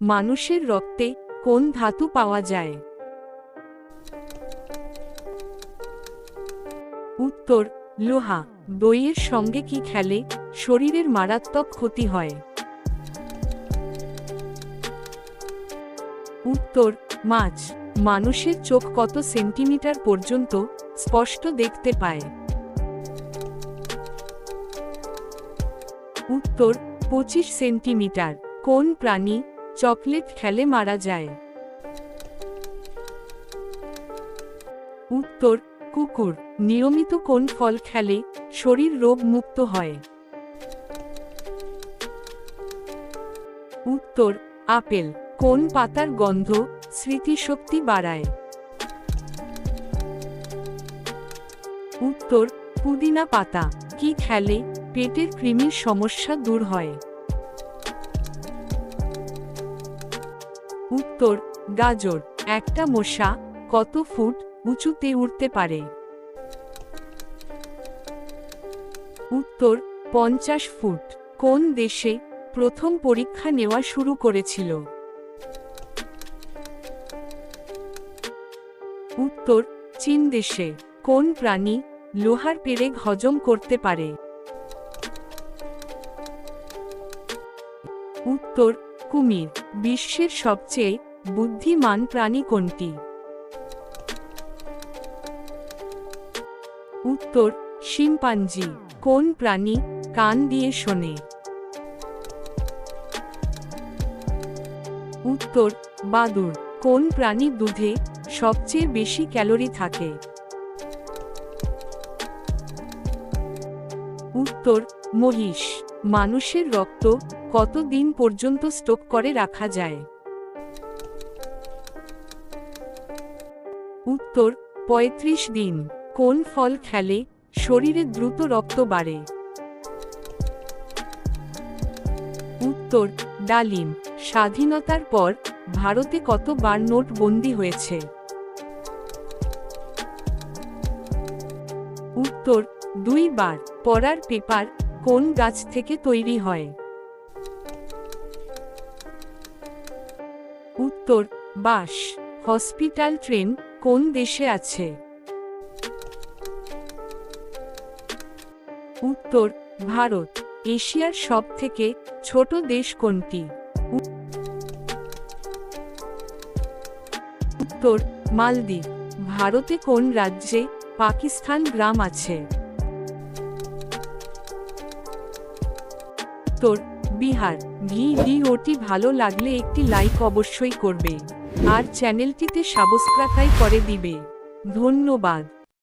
মানুষের রক্তে কোন ধাতু পাওয়া যায়? উত্তর, লোহা। দইয়ের সঙ্গে কি খেলে শরীরের মারাত্মক ক্ষতি হয়? উত্তর, মাছ। মানুষের চোখ কত সেন্টিমিটার পর্যন্ত স্পষ্ট দেখতে পায়? উত্তর, পঁচিশ সেন্টিমিটার। কোন প্রাণী চকলেট খেলে মারা যায়। উত্তর, কুকুর। নিয়মিত কোন ফল খেলে শরীর রোগ মুক্ত হয়? উত্তর, আপেল। কোন পাতার গন্ধ স্মৃতিশক্তি বাড়ায়? উত্তর, পুদিনা পাতা। কি খেলে পেটের কৃমির সমস্যা দূর হয়? উত্তর, গাজর। একটা মশা কত ফুট উঁচুতে উঠতে পারে? উত্তর, পঞ্চাশ ফুট। কোন দেশে প্রথম পরীক্ষা নেওয়া শুরু করেছিল? উত্তর, চীন দেশে। কোন প্রাণী লোহার পেরেক হজম করতে পারে? উত্তর কুমির, বিশ্বের সবচেয়ে বুদ্ধিমান প্রাণী কোনটি? উত্তর, শিম্পাঞ্জি, কোন প্রাণী কান দিয়ে শোনে? উত্তর বাদুর কোন প্রাণীর দুধে সবচেয়ে বেশি ক্যালোরি থাকে? উত্তর, মহিষ। মানুষের রক্ত কতদিন পর্যন্ত স্টোক করে রাখা যায়? উত্তর ৩৫ দিন। কোন ফল খেলে শরীরে দ্রুত রক্ত বাড়ে? উত্তর, ডালিম। স্বাধীনতার পর ভারতে কতবার নোটবন্দি হয়েছে? উত্তর, দুইবার। পড়ার পেপার কোন গাছ থেকে তৈরি হয়? উত্তর বাস হসপিটাল ট্রেন কোন দেশে আছে? উত্তর, ভারত। এশিয়ার সব থেকে ছোট দেশ কোনটি? উত্তর, মালদ্বীপ। ভারতে কোন রাজ্যে পাকিস্তান গ্রাম আছে? উত্তর, বিহার। ভিডিওটি ভালো লাগলে একটি লাইক অবশ্যই করবে। আর চ্যানেলটিতে সাবস্ক্রাইব করে দিবে। ধন্যবাদ।